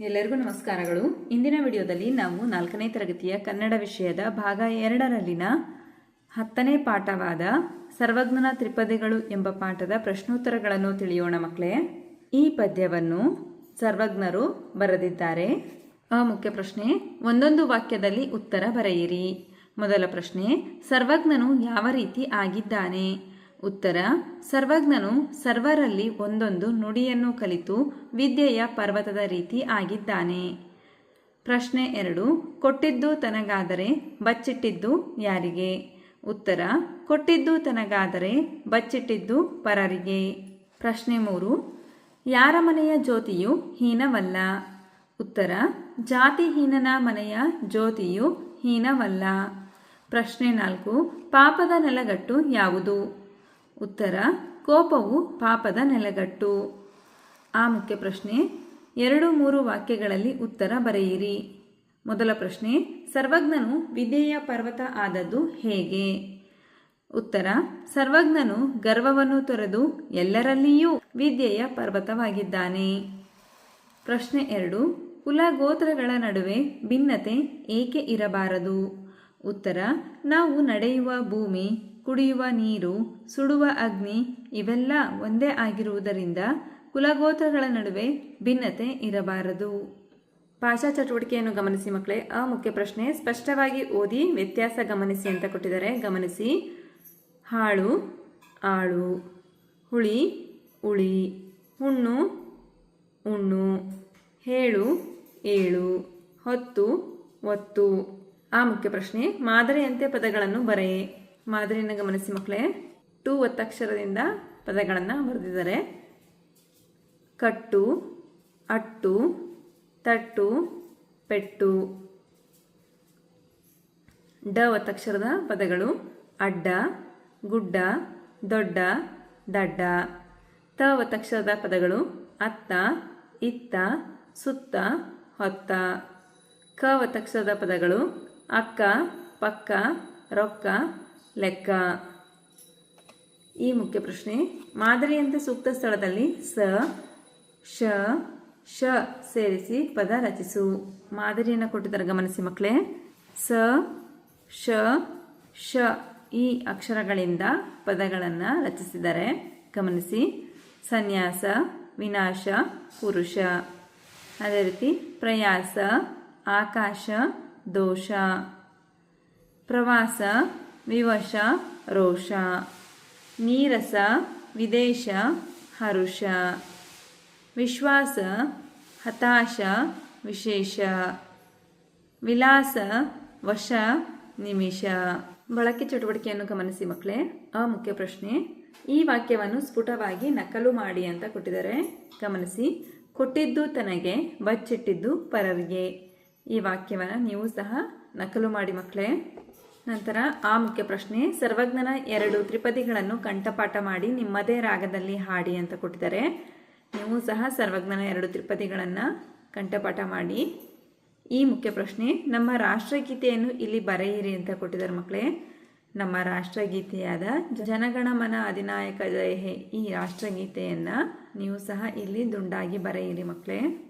ಎಲ್ಲರಿಗೂ ನಮಸ್ಕಾರಗಳು. ಇಂದಿನ ವಿಡಿಯೋದಲ್ಲಿ ನಾವು ನಾಲ್ಕನೇ ತರಗತಿಯ ಕನ್ನಡ ವಿಷಯದ ಭಾಗ ಎರಡರಲ್ಲಿನ ಹತ್ತನೇ ಪಾಠವಾದ ಸರ್ವಜ್ಞನ ತ್ರಿಪದಿಗಳು ಎಂಬ ಪಾಠದ ಪ್ರಶ್ನೋತ್ತರಗಳನ್ನು ತಿಳಿಯೋಣ ಮಕ್ಕಳೇ. ಈ ಪದ್ಯವನ್ನು ಸರ್ವಜ್ಞರು ಬರೆದಿದ್ದಾರೆ. ಆ ಮುಖ್ಯ ಪ್ರಶ್ನೆ, ಒಂದೊಂದು ವಾಕ್ಯದಲ್ಲಿ ಉತ್ತರ ಬರೆಯಿರಿ. ಮೊದಲ ಪ್ರಶ್ನೆ, ಸರ್ವಜ್ಞನು ಯಾವ ರೀತಿ ಆಗಿದ್ದಾನೆ? ಉತ್ತರ, ಸರ್ವಜ್ಞನು ಸರ್ವರಲ್ಲಿ ಒಂದೊಂದು ನುಡಿಯನ್ನು ಕಲಿತು ವಿದ್ಯೆಯ ಪರ್ವತದ ರೀತಿ ಆಗಿದ್ದಾನೆ. ಪ್ರಶ್ನೆ ಎರಡು, ಕೊಟ್ಟಿದ್ದು ತನಗಾದರೆ ಬಚ್ಚಿಟ್ಟಿದ್ದು ಯಾರಿಗೆ? ಉತ್ತರ, ಕೊಟ್ಟಿದ್ದು ತನಗಾದರೆ ಬಚ್ಚಿಟ್ಟಿದ್ದು ಪರರಿಗೆ. ಪ್ರಶ್ನೆ ಮೂರು, ಯಾರ ಮನೆಯ ಜ್ಯೋತಿಯು ಹೀನವಲ್ಲ? ಉತ್ತರ, ಜಾತಿಹೀನನ ಮನೆಯ ಜ್ಯೋತಿಯು ಹೀನವಲ್ಲ. ಪ್ರಶ್ನೆ ನಾಲ್ಕು, ಪಾಪದ ನೆಲಗಟ್ಟು ಯಾವುದು? ಉತ್ತರ, ಕೋಪವು ಪಾಪದ ನೆಲೆಗಟ್ಟು. ಆ ಮುಖ್ಯ ಪ್ರಶ್ನೆ, ಎರಡು ಮೂರು ವಾಕ್ಯಗಳಲ್ಲಿ ಉತ್ತರ ಬರೆಯಿರಿ. ಮೊದಲ ಪ್ರಶ್ನೆ, ಸರ್ವಜ್ಞನು ವಿದ್ಯೆಯ ಪರ್ವತ ಆದದ್ದು ಹೇಗೆ? ಉತ್ತರ, ಸರ್ವಜ್ಞನು ಗರ್ವವನ್ನು ತೊರೆದು ಎಲ್ಲರಲ್ಲಿಯೂ ವಿದ್ಯೆಯ ಪರ್ವತವಾಗಿದ್ದಾನೆ. ಪ್ರಶ್ನೆ ಎರಡು, ಕುಲ ಗೋತ್ರಗಳ ನಡುವೆ ಭಿನ್ನತೆ ಏಕೆ ಇರಬಾರದು? ಉತ್ತರ, ನಾವು ನಡೆಯುವ ಭೂಮಿ ಕುಡಿಯುವ ನೀರು, ಸುಡುವ ಅಗ್ನಿ ಇವೆಲ್ಲ ಒಂದೇ ಆಗಿರುವುದರಿಂದ ಕುಲಗೋತ್ರಗಳ ನಡುವೆ ಭಿನ್ನತೆ ಇರಬಾರದು. ಭಾಷಾ ಚಟುವಟಿಕೆಯನ್ನು ಗಮನಿಸಿ ಮಕ್ಕಳೇ, ಆ ಮುಖ್ಯ ಪ್ರಶ್ನೆ ಸ್ಪಷ್ಟವಾಗಿ ಓದಿ ವ್ಯತ್ಯಾಸ ಗಮನಿಸಿ ಅಂತ ಕೊಟ್ಟಿದ್ದಾರೆ. ಗಮನಿಸಿ. ಹಾಳು, ಆಳು, ಹುಳಿ ಉಳಿ ಹುಣ್ಣು, ಉಣ್ಣು, ಹೇಳು, ಏಳು, ಹೊತ್ತು, ಒತ್ತು. ಆ ಮುಖ್ಯ ಪ್ರಶ್ನೆ ಮಾದರಿಯಂತೆ ಪದಗಳನ್ನು ಬರೆಯೇ. ಮಾದರಿಯನ್ನು ಗಮನಿಸಿ ಮಕ್ಕಳೇ. ಟು ಒತ್ತಕ್ಷರದಿಂದ ಪದಗಳನ್ನು ಬರೆದಿದ್ದಾರೆ. ಕಟ್ಟು, ಅಟ್ಟು, ತಟ್ಟು, ಪೆಟ್ಟು. ಡ ಒತ್ತಕ್ಷರದ ಪದಗಳು ಅಡ್ಡ, ಗುಡ್ಡ, ದೊಡ್ಡ, ದಡ್ಡ. ತ ಒತ್ತಕ್ಷರದ ಪದಗಳು ಅತ್ತ, ಇತ್ತ, ಸುತ್ತ, ಹೊತ್ತ. ಕ ಒತ್ತಕ್ಷರದ ಪದಗಳು ಅಕ್ಕ, ಪಕ್ಕ, ರೊಕ್ಕ ಲೆಕ್ಕ. ಈ ಮುಖ್ಯ ಪ್ರಶ್ನೆ, ಮಾದರಿಯಂತೆ ಸೂಕ್ತ ಸ್ಥಳದಲ್ಲಿ ಸ, ಶ ಶ ಸೇರಿಸಿ ಪದ ರಚಿಸು. ಮಾದರಿಯನ್ನು ಕೊಟ್ಟಿದ್ದಾರೆ, ಗಮನಿಸಿ ಮಕ್ಕಳೇ. ಸ, ಶ ಶ ಈ ಅಕ್ಷರಗಳಿಂದ ಪದಗಳನ್ನು ರಚಿಸಿದ್ದಾರೆ. ಗಮನಿಸಿ. ಸನ್ಯಾಸ, ವಿನಾಶ, ಪುರುಷ. ಅದೇ ರೀತಿ ಪ್ರಯಾಸ, ಆಕಾಶ, ದೋಷ. ಪ್ರವಾಸ ವಿವಶ, ರೋಷ, ನೀರಸ, ವಿದೇಶ, ಹರುಷ, ವಿಶ್ವಾಸ, ಹತಾಶ, ವಿಶೇಷ, ವಿಲಾಸ, ವಶ, ನಿಮಿಷ. ಬಳಕೆ ಚಟುವಟಿಕೆಯನ್ನು ಗಮನಿಸಿ ಮಕ್ಕಳೇ. ಆ ಮುಖ್ಯ ಪ್ರಶ್ನೆ, ಈ ವಾಕ್ಯವನ್ನು ಸ್ಫುಟವಾಗಿ ನಕಲು ಮಾಡಿ ಅಂತ ಕೊಟ್ಟಿದ್ದಾರೆ. ಗಮನಿಸಿ, ಕೊಟ್ಟಿದ್ದು ತನಗೆ, ಬಚ್ಚಿಟ್ಟಿದ್ದು ಪರರಿಗೆ ಈ ವಾಕ್ಯವನ್ನು ನೀವು ಸಹ ನಕಲು ಮಾಡಿ ಮಕ್ಕಳೇ. ನಂತರ ಆ ಮುಖ್ಯ ಪ್ರಶ್ನೆ, ಸರ್ವಜ್ಞನ ಎರಡು ತ್ರಿಪದಿಗಳನ್ನು ಕಂಠಪಾಠ ಮಾಡಿ ನಿಮ್ಮದೇ ರಾಗದಲ್ಲಿ ಹಾಡಿ ಅಂತ ಕೊಟ್ಟಿದ್ದಾರೆ. ನೀವು ಸಹ ಸರ್ವಜ್ಞನ ಎರಡು ತ್ರಿಪದಿಗಳನ್ನು ಕಂಠಪಾಠ ಮಾಡಿ. ಈ ಮುಖ್ಯ ಪ್ರಶ್ನೆ, ನಮ್ಮ ರಾಷ್ಟ್ರಗೀತೆಯನ್ನು ಇಲ್ಲಿ ಬರೆಯಿರಿ ಅಂತ ಕೊಟ್ಟಿದ್ದಾರೆ ಮಕ್ಕಳೇ. ನಮ್ಮ ರಾಷ್ಟ್ರಗೀತೆಯಾದ ಜನಗಣಮನ ಅಧಿನಾಯಕ ಜಯ ಈ ರಾಷ್ಟ್ರಗೀತೆಯನ್ನು ನೀವು ಸಹ ಇಲ್ಲಿ ದುಂಡಾಗಿ ಬರೆಯಿರಿ ಮಕ್ಕಳೇ.